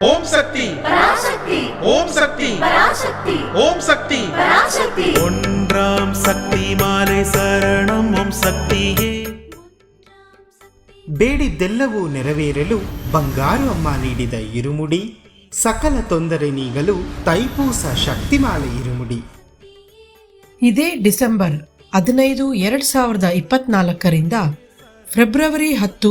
ಓಂ ಶಕ್ತಿ பராசக்தி ஓம் சக்தி பராசக்தி ஓம் சக்தி பராசக்தி ஒன்றாம் சக்தி மாலை சரணம் ஓம் சக்தியே ಬೇಡಿದ್ದೆಲ್ಲವೂ ನೆರವೇರಲು ಬಂಗಾರು ಅಮ್ಮ ನೀಡಿದ ಇರುಮುಡಿ ಸಕಲ ತೊಂದರೆ ನೀಗಲು ತೈಪೂಸ ಶಕ್ತಿಮಾಲೆ ಇರುಮುಡಿ ಇದೇ ಡಿಸೆಂಬರ್ ಹದಿನೈದು ಎರಡು ಸಾವಿರದ ಇಪ್ಪತ್ನಾಲ್ಕರಿಂದ ಫೆಬ್ರವರಿ ಹತ್ತು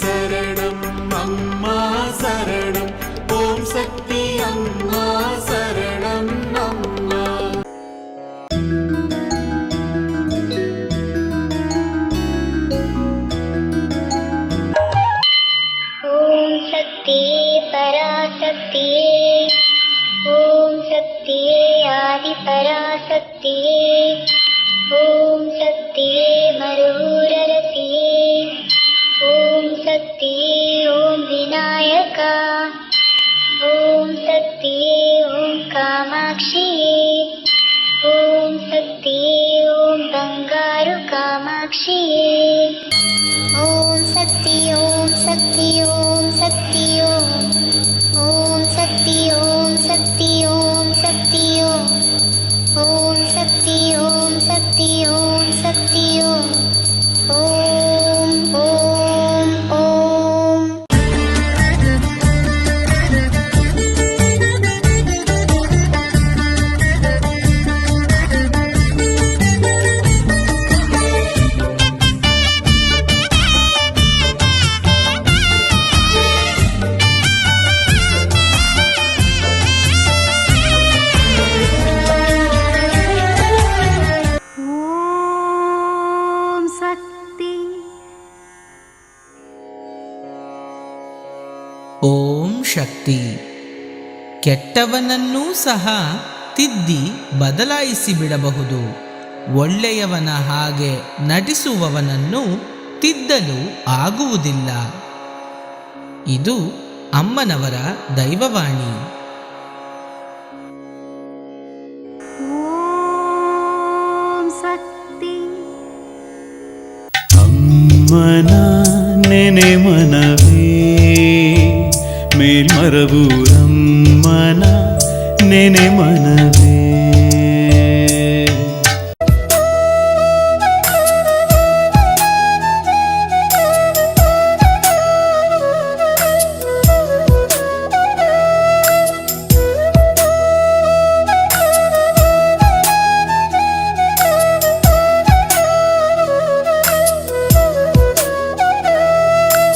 சரணம் அம்மா சரணம். ஓம் சக்தி அம்மா சரணம் அம்மா. ஓம் சக்தியே பராசக்தியே. ஓம் சக்தியே ஆதி பராசக்தியே. ஓம் சக்தியே மருவூர் कामाक्षिये ॐ शक्ति ॐ शक्ति ॐ शक्ति ॐ ॐ शक्ति ॐ शक्ति ॐ शक्ति ॐ ॐ शक्ति ॐ शक्ति ॐ ಓಂ ಶಕ್ತಿ. ಕೆಟ್ಟವನನ್ನೂ ಸಹ ತಿದ್ದಿ ಬದಲಾಯಿಸಿ ಬಿಡಬಹುದು. ಒಳ್ಳೆಯವನ ಹಾಗೆ ನಟಿಸುವವನನ್ನು ತಿದ್ದಲು ಆಗುವುದಿಲ್ಲ. ಇದು ಅಮ್ಮನವರ ದೈವವಾಣಿ. ಅಮ್ಮನ ನೆನೆ ಮನವ. ಮೇಲ್ಮರವು ಅಮ್ಮನ ನೆನೆ ಮನವೇ